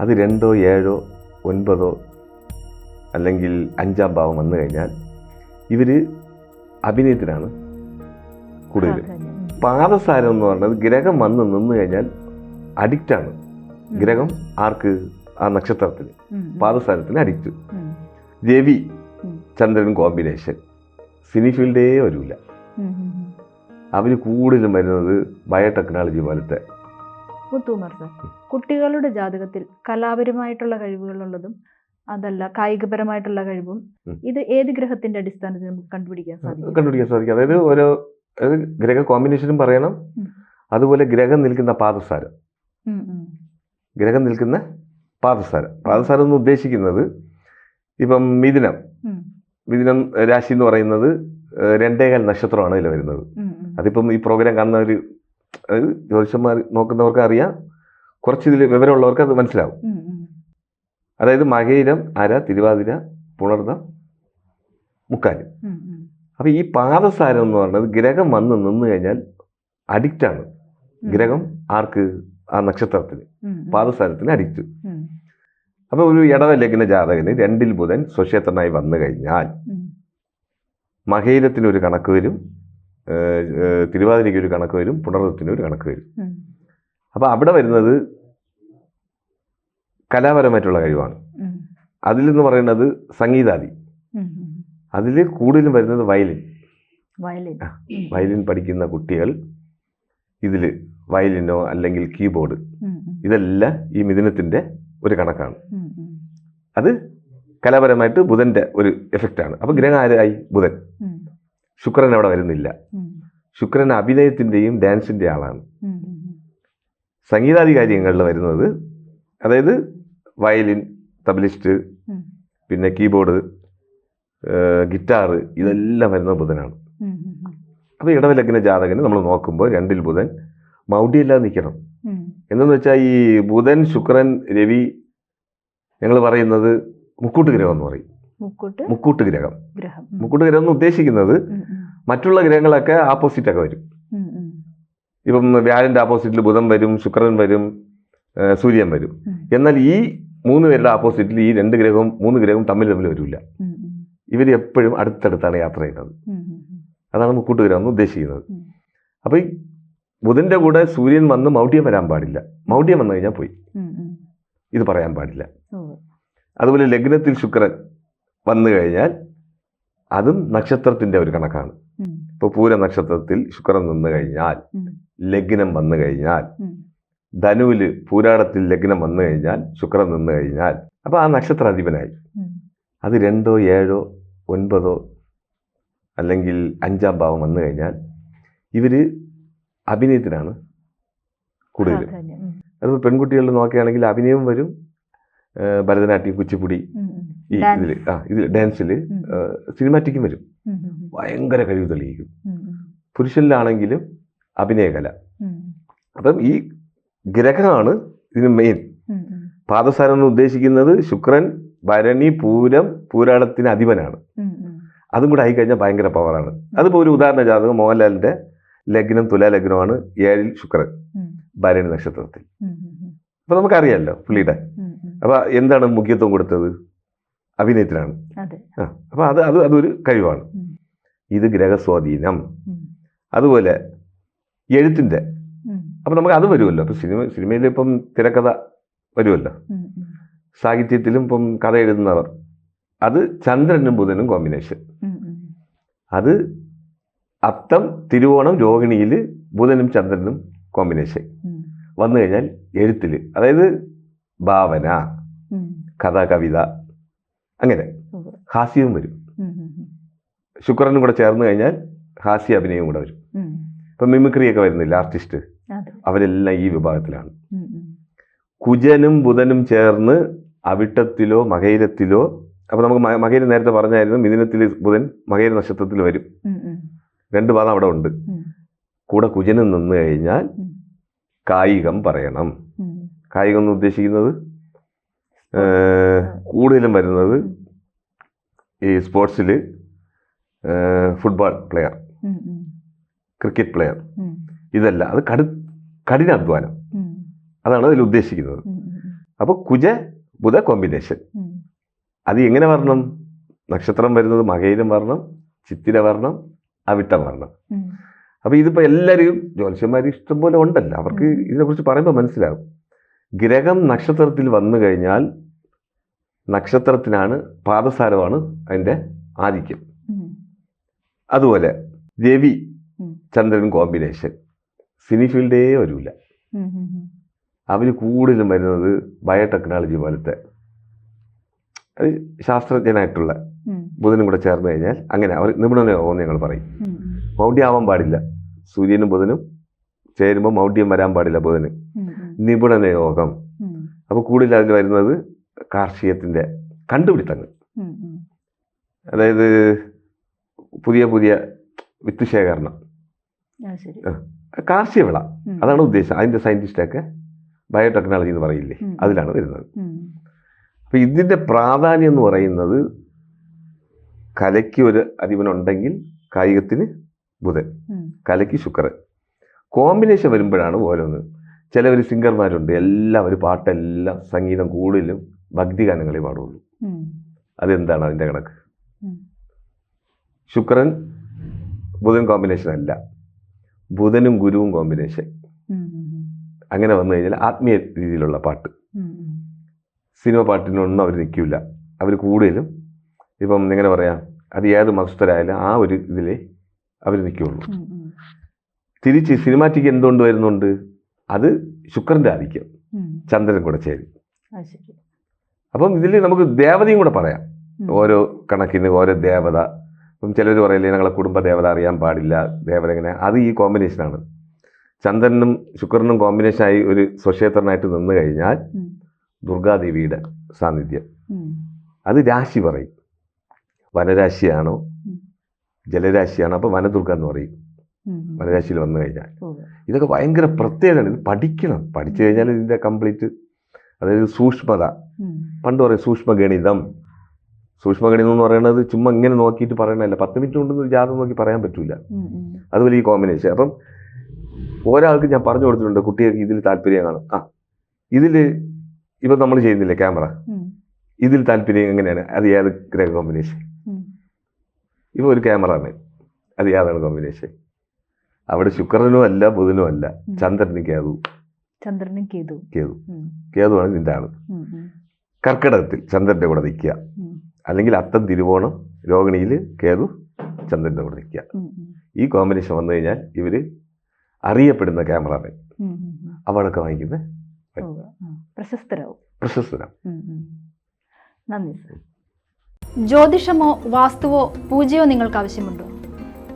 അത് രണ്ടോ ഏഴോ ഒൻപതോ അല്ലെങ്കിൽ അഞ്ചാം ഭാവം വന്നു കഴിഞ്ഞാൽ ഇവർ അഭിനയത്തിനാണ് കൂടുതൽ. പാദസാരം എന്ന് പറയുന്നത് ഗ്രഹം വന്ന് നിന്ന് കഴിഞ്ഞാൽ അഡിക്റ്റാണ് ഗ്രഹം ആർക്ക്? ആ നക്ഷത്രത്തിന്. പാദസാരത്തിന് അഡിക്റ്റ് രവി ചന്ദ്രൻ കോമ്പിനേഷൻ സിനി ഫീൽഡേ വരില്ല. അവർ കൂടുതലും വരുന്നത് ബയോടെക്നോളജി പോലത്തെ മുത്തുകുമാർ സാർ കുട്ടികളുടെ ജാതകത്തിൽ കലാപരമായിട്ടുള്ള കഴിവുകളുള്ളതും അതല്ല കായികപരമായിട്ടുള്ള കഴിവും ഇത് ഏത് ഗ്രഹത്തിന്റെ അടിസ്ഥാനത്തിൽ നമുക്ക് കണ്ടുപിടിക്കാൻ സാധിക്കും? കണ്ടുപിടിക്കാൻ സാധിക്കും. അതായത് ഓരോ അതായത് ഗ്രഹ കോമ്പിനേഷനും പറയണം. അതുപോലെ ഗ്രഹം നിൽക്കുന്ന പാദസാരം. ഗ്രഹം നിൽക്കുന്ന പാദസാരം. പാദസാരം എന്ന് ഉദ്ദേശിക്കുന്നത് ഇപ്പം മിഥുനം. മിഥുനം രാശി എന്ന് പറയുന്നത് രണ്ടേകാൽ നക്ഷത്രമാണ് ഇതിൽ വരുന്നത്. അതിപ്പം ഈ പ്രോഗ്രാം കാണുന്നവർ അതായത് ജ്യോതിഷന്മാർ നോക്കുന്നവർക്ക് അറിയാം കുറച്ച് ഇതിൽ വിവരമുള്ളവർക്ക് അത് മനസ്സിലാവും. അതായത് മകയിരം അര തിരുവാതിര പുണർന്ന മുക്കാലും. അപ്പോൾ ഈ പാദസാരം എന്ന് പറയുന്നത് ഗ്രഹം വന്ന് നിന്ന് കഴിഞ്ഞാൽ അഡിക്റ്റ് ആണ് ഗ്രഹം ആർക്ക് ആ നക്ഷത്രത്തിന്. പാദസാരത്തിന് അഡിക്റ്റ്. അപ്പോൾ ഒരു ഇടവ ലഗ്ന ജാതകന് രണ്ടിൽ ബുധൻ സ്വക്ഷേത്രനായി വന്നു കഴിഞ്ഞാൽ. ഒരു കണക്ക് വരും തിരുവാതിരയ്ക്ക് ഒരു കണക്ക് വരും പുണർത്തിന് ഒരു കണക്ക് വരും. അപ്പൊ അപ്പോൾ അവിടെ വരുന്നത് കലാപരമായിട്ടുള്ള കഴിവാണ്. അതിലെന്ന് പറയുന്നത് സംഗീതാദി. അതിൽ കൂടുതലും വരുന്നത് വയലിൻ. വയലിൻ. വയലിൻ പഠിക്കുന്ന കുട്ടികൾ ഇതിൽ വയലിനോ അല്ലെങ്കിൽ കീബോർഡ്. ഇതെല്ലാം ഈ മിഥുനത്തിന്റെ ഒരു കണക്കാണ്. അത് കലാപരമായിട്ട് ബുധന്റെ ഒരു എഫക്റ്റാണ് അപ്പോൾ ഗ്രഹം ആരായി? ബുധൻ. ശുക്രൻ അവിടെ വരുന്നില്ല. ശുക്രൻ അഭിനയത്തിന്റെയും ഡാൻസിന്റെ ആളാണ്. സംഗീതാദി കാര്യങ്ങളിൽ വരുന്നത് അതായത് വയലിൻ തബലിസ്റ്റ് പിന്നെ കീബോർഡ് ഗിറ്റാർ ഇതെല്ലാം വരുന്നത് ബുധനാണ്. അപ്പോൾ ഇടവലഗ്ന ജാതകന് നമ്മൾ നോക്കുമ്പോൾ രണ്ടിൽ ബുധൻ മൗഢ്യമില്ലാതെ നിൽക്കണം. എന്തെന്ന് വെച്ചാൽ ഈ ബുധൻ ശുക്രൻ രവി ഞങ്ങൾ പറയുന്നത് മുക്കൂട്ട് ഗ്രഹം എന്ന് പറയും മുക്കൂട്ട് മുക്കൂട്ട് ഗ്രഹം. മുക്കൂട്ട് ഗ്രഹം എന്ന് ഉദ്ദേശിക്കുന്നത്. മറ്റുള്ള ഗ്രഹങ്ങളൊക്കെ ആപ്പോസിറ്റ് ഒക്കെ വരും. ഇപ്പം വ്യാഴന്റെ ആപ്പോസിറ്റിൽ ബുധൻ വരും ശുക്രൻ വരും സൂര്യൻ വരും. എന്നാൽ ഈ മൂന്ന് പേരുടെ ആപ്പോസിറ്റിൽ ഈ രണ്ട് ഗ്രഹവും മൂന്ന് ഗ്രഹവും തമ്മിൽ തമ്മിൽ വരില്ല. ഇവർ എപ്പോഴും അടുത്തടുത്താണ് യാത്ര ചെയ്യുന്നത്. അതാണ് മുക്കൂട്ട് ഗ്രഹം എന്ന് ഉദ്ദേശിക്കുന്നത്. അപ്പൊ അപ്പോൾ ഈ ബുധന്റെ കൂടെ സൂര്യൻ വന്ന് മൗഢ്യം വരാൻ പാടില്ല. മൗഢ്യം വന്നു കഴിഞ്ഞാൽ പോയി. ഇത് പറയാൻ പാടില്ല. അതുപോലെ ലഗ്നത്തിൽ ശുക്രൻ വന്നു കഴിഞ്ഞാൽ അതും നക്ഷത്രത്തിന്റെ ഒരു കണക്കാണ്. ഇപ്പൊ പൂര നക്ഷത്രത്തിൽ ശുക്രൻ നിന്ന് കഴിഞ്ഞാൽ. ലഗ്നം വന്നു കഴിഞ്ഞാൽ ധനുവിൽ ധനുവിൽ പൂരാടത്തിൽ ലഗ്നം വന്നു കഴിഞ്ഞാൽ ശുക്രൻ നിന്ന് കഴിഞ്ഞാൽ അപ്പൊ ആ നക്ഷത്രാധിപനായി. അധിപനായി അത് രണ്ടോ ഏഴോ ഒൻപതോ അല്ലെങ്കിൽ അഞ്ചാം ഭാവം വന്നു കഴിഞ്ഞാൽ ഇവർ അഭിനയത്തിനാണ് കൂടുതലും. അതിപ്പോൾ പെൺകുട്ടികളിൽ നോക്കുകയാണെങ്കിൽ അഭിനയവും വരും. ഭരതനാട്യം കുച്ചിപ്പുടി. ഈ ഇതിൽ ആ ഇതിൽ ഡാൻസിൽ. സിനിമാറ്റിക്കും വരും. ഭയങ്കര കഴിവ് തെളിയിക്കും. പുരുഷനിലാണെങ്കിലും അഭിനയകല അപ്പം ഈ ഗ്രഹമാണ് ഇതിന് മെയിൻ. പാദസാരം എന്ന് ഉദ്ദേശിക്കുന്നത് ശുക്രൻ ഭരണി പൂരം പൂരാളത്തിന് അധിപനാണ്. അതും കൂടെ ആയിക്കഴിഞ്ഞാൽ ഭയങ്കര പവറാണ് അതിപ്പോൾ ഒരു ഉദാഹരണ ജാതകം മോഹൻലാലിന്റെ ലഗ്നം തുലാ ലഗ്നമാണ് ഏഴിൽ ശുക്രൻ. ഭരണി നക്ഷത്രത്തിൽ അപ്പൊ നമുക്കറിയാമല്ലോ പുള്ളിയുടെ. അപ്പോൾ എന്താണ് മുഖ്യത്വം കൊടുത്തത് അഭിനയത്തിനാണ് അപ്പോൾ അത് അത് അതൊരു കഴിവാണ്. ഇത് ഗ്രഹസ്വാധീനം. അതുപോലെ എഴുത്തിന്റെ. അപ്പോൾ നമുക്ക് അത് വരുമല്ലോ. അപ്പോൾ സിനിമ സിനിമയിൽ ഇപ്പം തിരക്കഥ വരുമല്ലോ. സാഹിത്യത്തിലും ഇപ്പം കഥ എഴുതുന്നവർ. അത് ചന്ദ്രനും ബുധനും കോമ്പിനേഷൻ. അത് അത്തം തിരുവോണം രോഹിണിയിൽ ബുധനും ചന്ദ്രനും കോമ്പിനേഷൻ. വന്നു കഴിഞ്ഞാൽ എഴുത്തിൽ അതായത് ഭാവന. കഥ കവിത അങ്ങനെ ഹാസ്യവും വരും. ശുക്രനും കൂടെ ചേർന്ന് കഴിഞ്ഞാൽ ഹാസ്യ അഭിനയവും കൂടെ വരും. ഇപ്പൊ മിമിക്രിയൊക്കെ വരുന്നില്ല ആർട്ടിസ്റ്റ്? അവരെല്ലാം ഈ വിഭാഗത്തിലാണ്. കുജനും ബുധനും ചേർന്ന് അവിട്ടത്തിലോ മകയിരത്തിലോ അപ്പൊ നമുക്ക് മകയിരം നേരത്തെ പറഞ്ഞായിരുന്നു മിഥുനത്തിൽ ബുധൻ മകയിര നക്ഷത്രത്തിൽ വരും. രണ്ട് പാദം അവിടെ ഉണ്ട്. കൂടെ കുജനും നിന്ന് കഴിഞ്ഞാൽ. കായികം പറയണം. കായികം എന്ന് ഉദ്ദേശിക്കുന്നത് കൂടുതലും വരുന്നത് ഈ സ്പോർട്സിൽ ഫുട്ബോൾ പ്ലെയർ. Cricket player. ഇതല്ല അത് കടു കഠിനാധ്വാനം അതാണ് അതിൽ ഉദ്ദേശിക്കുന്നത്. അപ്പോൾ കുജ ബുധ കോമ്പിനേഷൻ. അത് എങ്ങനെ വരണം? നക്ഷത്രം വരുന്നത് മകയിലും വരണം ചിത്തിര വരണം അവിട്ടം വരണം. ഉം. അപ്പോൾ ഇതിപ്പോൾ എല്ലാവരും ജ്യോത്സ്യന്മാർ ഇഷ്ടംപോലെ ഉണ്ടല്ലോ. അവർക്ക്. ഇതിനെക്കുറിച്ച് പറയുമ്പോൾ മനസ്സിലാകും ഗ്രഹം നക്ഷത്രത്തിൽ വന്നു കഴിഞ്ഞാൽ നക്ഷത്രത്തിനാണ് പാദസാരമാണ് അതിന്റെ ആധിക്യം അതുപോലെ രവി ചന്ദ്രൻ കോമ്പിനേഷൻ സിനി ഫീൽഡേ വരില്ല. അവർ കൂടുതലും വരുന്നത് ബയോടെക്നോളജി പോലത്തെ അത് ശാസ്ത്രജ്ഞനായിട്ടുള്ള. ബുധനും കൂടെ ചേർന്ന് കഴിഞ്ഞാൽ അങ്ങനെ അവർ നിപുണനാകുമെന്ന് ഞങ്ങൾ പറയും. മൗഢ്യം ആവാൻ പാടില്ല സൂര്യനും ബുധനും ചേരുമ്പോൾ മൗഢ്യം വരാൻ പാടില്ല ബുധന്. നിപുണന യോഗം. അപ്പോൾ കൂടുതൽ അതിൽ വരുന്നത് കാർഷികത്തിന്റെ കണ്ടുപിടുത്തങ്ങൾ. അതായത് പുതിയ പുതിയ വിത്ത് ശേഖരണം. കാർഷിക വിള. അതാണ് ഉദ്ദേശം. അതിന്റെ സയന്റിസ്റ്റൊക്കെ ബയോടെക്നോളജി എന്ന് പറയില്ലേ. അതിലാണ് വരുന്നത്. അപ്പം ഇതിന്റെ പ്രാധാന്യം എന്ന് പറയുന്നത് കലയ്ക്ക് ഒരു അധിപനുണ്ടെങ്കിൽ കായികത്തിന് ബുധൻ. കലയ്ക്ക് ശുക്രൻ. കോമ്പിനേഷൻ വരുമ്പോഴാണ് ഓരോന്ന്. ചിലവർ സിംഗർമാരുണ്ട്. എല്ലാവരും പാട്ടെല്ലാം സംഗീതം കൂടുതലും ഭക്തി ഗാനങ്ങളെ പാടുള്ളൂ. അതെന്താണ് അതിന്റെ കണക്ക്? ശുക്രൻ ബുധൻ കോമ്പിനേഷൻ അല്ല. ബുധനും ഗുരുവും കോമ്പിനേഷൻ. അങ്ങനെ വന്നു കഴിഞ്ഞാൽ ആത്മീയ രീതിയിലുള്ള പാട്ട്. സിനിമ പാട്ടിനൊന്നും അവർ നിൽക്കില്ല. അവർ കൂടുതലും ഇപ്പം എങ്ങനെ പറയാം അത് ഏത് മതസ്ഥരായാലും ആ ഒരു ഇതിലേ അവർ നിൽക്കുകയുള്ളൂ. ഉം. തിരിച്ച് സിനിമാറ്റിക് എന്തുകൊണ്ട് വരുന്നുണ്ട്? അത് ശുക്രന്റെ ആധിക്യം. ചന്ദ്രൻ കൂടെ ചേരും. അപ്പം ഇതിൽ നമുക്ക് ദേവതയും കൂടെ പറയാം. ഓരോ കണക്കിന് ഓരോ ദേവത. ഇപ്പം ചിലർ പറയില്ലേ ഞങ്ങളെ കുടുംബ ദേവത അറിയാൻ പാടില്ല ദേവത എങ്ങനെ? അത് ഈ കോമ്പിനേഷനാണ് ചന്ദ്രനും ശുക്രനും കോമ്പിനേഷനായി ഒരു സ്വക്ഷേത്രനായിട്ട് നിന്ന് കഴിഞ്ഞാൽ. ദുർഗാദേവിയുടെ സാന്നിധ്യം. അത് രാശി പറയും. വനരാശിയാണോ? ജലരാശിയാണോ? അപ്പോൾ വനദുർഗ എന്ന് പറയും. വനരാശിയിൽ വന്നു കഴിഞ്ഞാൽ. ഇതൊക്കെ ഭയങ്കര പ്രത്യേകതയാണ്. ഇത് പഠിക്കണം. പഠിച്ചു കഴിഞ്ഞാൽ ഇതിന്റെ കംപ്ലീറ്റ് അതായത് സൂക്ഷ്മത. പണ്ട് പറയും സൂക്ഷ്മഗണിതം. സൂക്ഷ്മഗണിതം എന്ന് പറയുന്നത് ചുമ്മാ ഇങ്ങനെ നോക്കിയിട്ട് പറയണല്ല പത്ത് മിനിറ്റ് കൊണ്ടൊന്നും ഒരു ജാതകം നോക്കി പറയാൻ പറ്റൂല. അതുപോലെ ഈ കോമ്പിനേഷൻ അപ്പം ഒരാൾക്ക് ഞാൻ പറഞ്ഞു കൊടുത്തിട്ടുണ്ട് കുട്ടികൾക്ക് ഇതിൽ താല്പര്യം കാണും. ആ ഇതിൽ ഇപ്പം നമ്മൾ ചെയ്യുന്നില്ലേ ക്യാമറ. ഇതിൽ താല്പര്യം എങ്ങനെയാണ്? അത് ഏത് ഗ്രഹ കോമ്പിനേഷൻ ഇപ്പൊ ഇപ്പോൾ ഒരു ആണ്. അത് ഏതാണ് കോമ്പിനേഷൻ അവിടെ ശുക്രനും അല്ല ബുധനും അല്ല. ഉം. ചന്ദ്രനും കേതു ചന്ദ്രനും കേതു. കേതു. കേതുവാണ് നിന്റെ ആൾ. കർക്കിടകത്തിൽ ചന്ദ്രന്റെ കൂടെ നിൽക്കുക. അല്ലെങ്കിൽ അത്തം തിരുവോണം രോഹിണിയിൽ കേതു ചന്ദ്രന്റെ കൂടെ നിൽക്കുക. ഈ കോമ്പിനേഷൻ വന്നു കഴിഞ്ഞാൽ ഇവർ അറിയപ്പെടുന്ന ക്യാമറാമാൻ. അവളൊക്കെ. അവാർഡൊക്കെ വാങ്ങിക്കുന്ന. പ്രശസ്തരാവും. നന്ദി സർ. ജ്യോതിഷമോ വാസ്തുവോ പൂജയോ നിങ്ങൾക്ക് ആവശ്യമുണ്ടോ?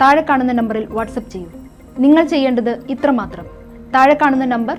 താഴെ കാണുന്ന നമ്പറിൽ വാട്സപ്പ് ചെയ്യൂ. നിങ്ങൾ ചെയ്യേണ്ടത് ഇത്രമാത്രം. താഴെ കാണുന്ന നമ്പർ